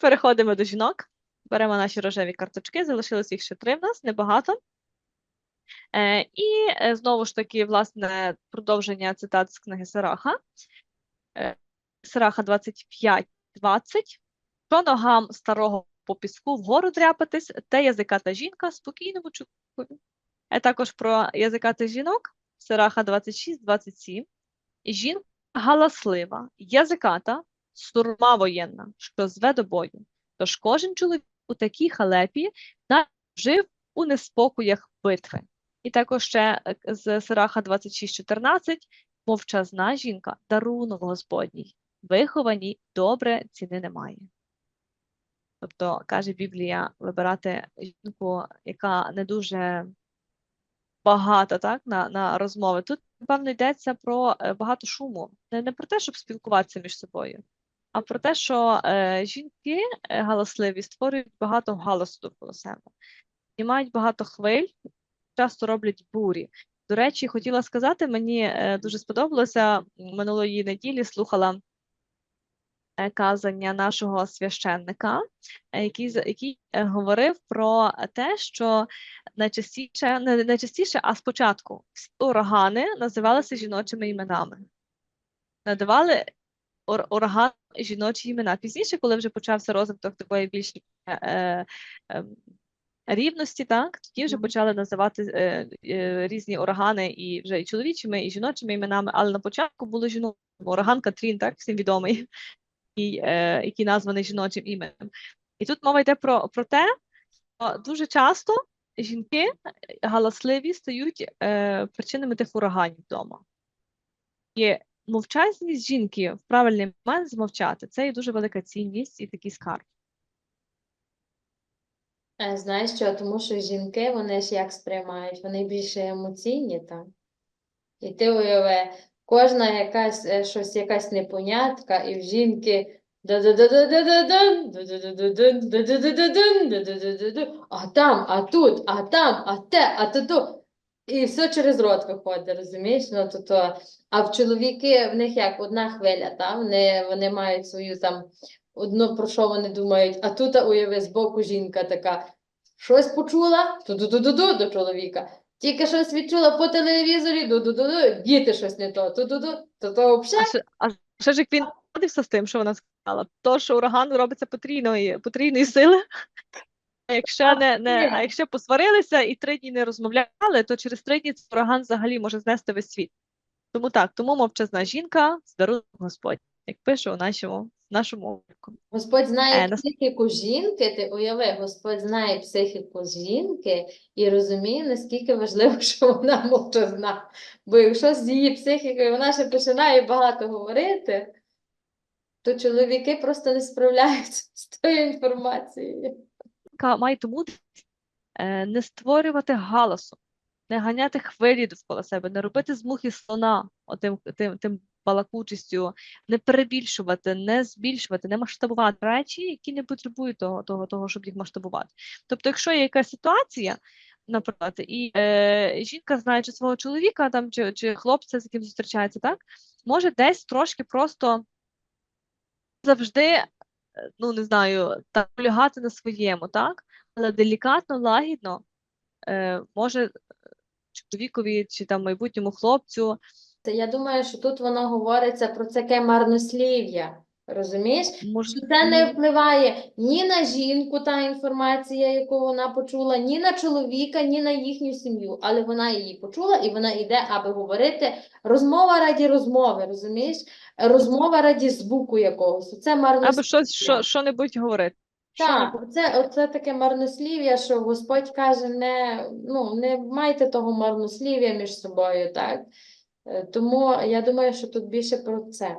Переходимо до жінок. Беремо наші рожеві карточки, залишилось їх ще три в нас, небагато. Е, і е, знову ж таки, власне, продовження цитат з книги Сираха. Е, Сираха 25-20. Що ногам старого по піску вгору дряпатись, те язиката жінка спокійному чоловікові. Е, також про язикатих жінок. Сираха 26-27. Жінка галаслива, язиката, сурма воєнна, що зве до бою. Тож кожен чоловік у такій халепі жив у неспокоях битви. І також ще е, з Сираха 26.14 мовчазна жінка, дарунок Господній, вихованій добре ціни немає. Тобто, каже Біблія, вибирати жінку, яка не дуже багата так, на, на розмови. Тут, напевно, йдеться про е, багато шуму. Не, не про те, щоб спілкуватися між собою, а про те, що е, жінки е, галасливі створюють багато галасу довкола себе мають багато хвиль, часто роблять бурі. До речі, хотіла сказати, мені е, дуже сподобалося минулої неділі слухала е, казання нашого священника, е, який, який е, говорив про те, що найчастіше, не найчастіше, а спочатку урагани називалися жіночими іменами. Надавали ураган жіночі імена. Пізніше, коли вже почався розвиток такої більш е, е, рівності, так, тоді вже почали називати е, е, різні урагани і вже і чоловічими, і жіночими іменами, але на початку було жіночими. Ураган Катрін, так, всім відомий, і, е, який названий жіночим іменем. І тут мова йде про, про те, що дуже часто жінки галасливі стають е, причинами тих ураганів вдома. І мовчазність жінки в правильний момент змовчати це є дуже велика цінність і такий скарб. Знаєш що? Тому що жінки, вони ж як сприймають, вони більше емоційні там. І ти уяви, кожна якась е, щось, якась непонятка, і в жінки а там, а тут, а там, а те, а то. І все через рот виходить, розумієш? Ну, то, то. А в чоловіки в них як одна хвиля, та? Вони, вони мають свою там одно про що вони думають, а тут уяви збоку жінка така. Щось почула, ту-ду-ду-ду-ду до чоловіка. Тільки щось відчула по телевізорі, ду-ду-ду-ду, діти щось не то, ту-ду-ду, то то взагалі. а ще ж як він з тим, що вона сказала, то що ураган робиться потрійної, потрійної сили. А якщо не, не, а якщо посварилися і три дні не розмовляли, то через три дні цей ураган взагалі може знести весь світ. Тому так, тому мовчазна жінка здарунок Господь, як пише у нашому, нашому. Господь знає Е, нас- психіку жінки, ти уяви, Господь знає психіку жінки і розуміє, наскільки важливо, що вона мовчазна. Бо якщо з її психікою вона ще починає багато говорити, то чоловіки просто не справляються з тою інформацією. Жінка має тому е, не створювати галасу, не ганяти хвилі довкола себе, не робити з мухи слона отим, тим, тим балакучістю, не перебільшувати, не збільшувати, не масштабувати речі, які не потребують того, того, того, щоб їх масштабувати. Тобто, якщо є якась ситуація, наприклад, і е, жінка, знаючи свого чоловіка там, чи, чи хлопця, з яким зустрічається, так, може десь трошки просто завжди, ну не знаю, так полягати на своєму, так? Але делікатно, лагідно е, може е, чоловікові чи там майбутньому хлопцю це. я думаю, що тут воно говориться про таке марнослів'я. Розумієш? може Що це не впливає ні на жінку, та інформація, яку вона почула, ні на чоловіка, ні на їхню сім'ю. Але вона її почула і вона йде, аби говорити. Розмова раді розмови, розумієш? Розмова раді звуку якогось. Це або марнослів'я. щось, що, що-небудь говорити. Так, оце, оце таке марнослів'я, що Господь каже, не, ну, не майте того марнослів'я між собою, так? Е, Тому я думаю, що тут більше про це.